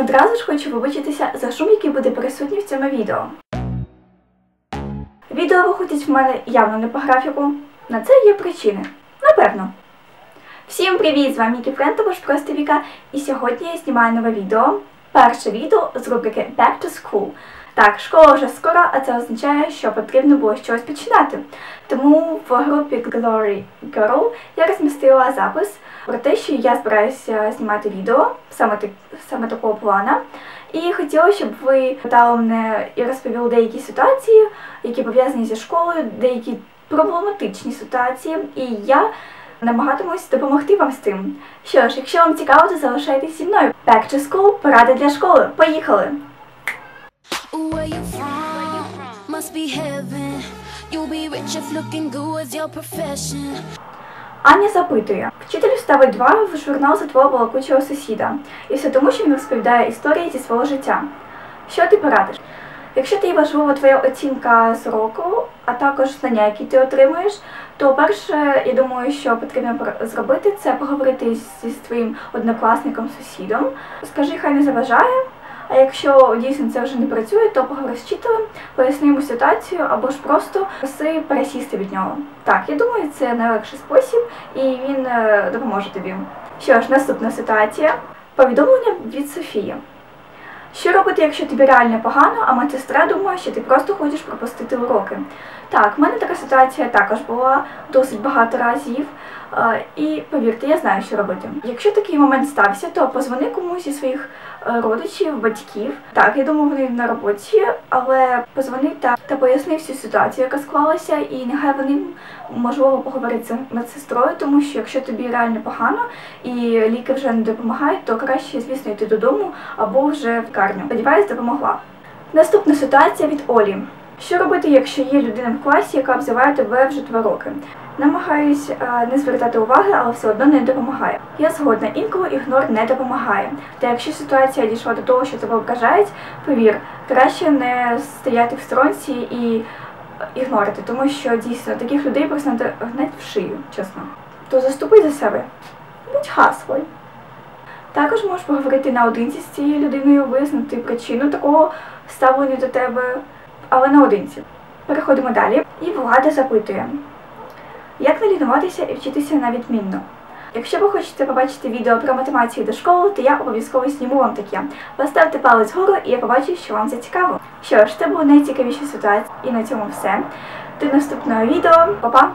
Одразу ж хочу вибачитися за шум, який буде присутній в цьому відео. Відео виходить в мене явно не по графіку. На це є причини. Напевно. Всім привіт! З вами Мікі Френд, або ж просто Віка, і сьогодні я знімаю нове відео. Перше відео з рубрики Back to School. Так, школа вже скоро, а це означає, що потрібно було щось починати. Тому в групі Glory Girl я розмістила запис про те, що я збираюся знімати відео саме так, саме такого плана. І хотіла, щоб ви питали мене і розповіли деякі ситуації, які пов'язані зі школою, деякі проблематичні ситуації, і я намагатимусь допомогти вам з тим. Що ж, якщо вам цікаво, то залишайтесь зі мною. Back to school, поради для школи. Поїхали! Аня запитує: вчитель ставить два в журнал за твого балакучого сусіда. І все тому, що він розповідає історії зі свого життя. Що ти порадиш? Якщо тобі важлива твоя оцінка з року, а також знання, які ти отримуєш, то перше, я думаю, що потрібно зробити, це поговорити зі своїм однокласником, сусідом. Скажи, хай не заважає. А якщо дійсно це вже не працює, то поговори з вчителем, поясни йому ситуацію або ж просто проси пересісти від нього. Так, я думаю, це найлегший спосіб, і він е, допоможе тобі. Що ж, наступна ситуація. Повідомлення від Софії. Що робити, якщо тобі реально погано, а медсестра думає, що ти просто хочеш пропустити уроки? Так, в мене така ситуація також була досить багато разів. Е, І повірте, я знаю, що робити. Якщо такий момент стався, то позвони комусь зі своїх е, родичів, батьків. Так, я думаю, вони на роботі, але позвони та, та поясни всю ситуацію, яка склалася, і нехай вони можливо поговорять з медсестрою, тому що якщо тобі реально погано і ліки вже не допомагають, то краще, звісно, йти додому або вже в лікарню. Сподіваюсь, допомогла. Наступна ситуація від Олі. Що робити, якщо є людина в класі, яка обзиває тебе вже два роки? Намагаюсь е, не звертати уваги, але все одно не допомагає. Я згодна, інколи ігнор не допомагає. Та якщо ситуація дійшла до того, що тебе ображають, повір, краще не стояти в сторонці і ігнорити, тому що дійсно таких людей просто гнать в шию, чесно. То заступи за себе. Будь хаслою. Також можеш поговорити наодинці з цією людиною, вияснити причину такого ставлення до тебе, але наодинці. Переходимо далі. І влада запитує, як не лінуватися і вчитися на відмінно. Якщо ви хочете побачити відео про мотивацію до школи, то я обов'язково зніму вам таке. Поставте палець вгору і я побачу, що вам це цікаво. Що ж, це були найцікавіші ситуації, і на цьому все. До наступного відео. Па-па!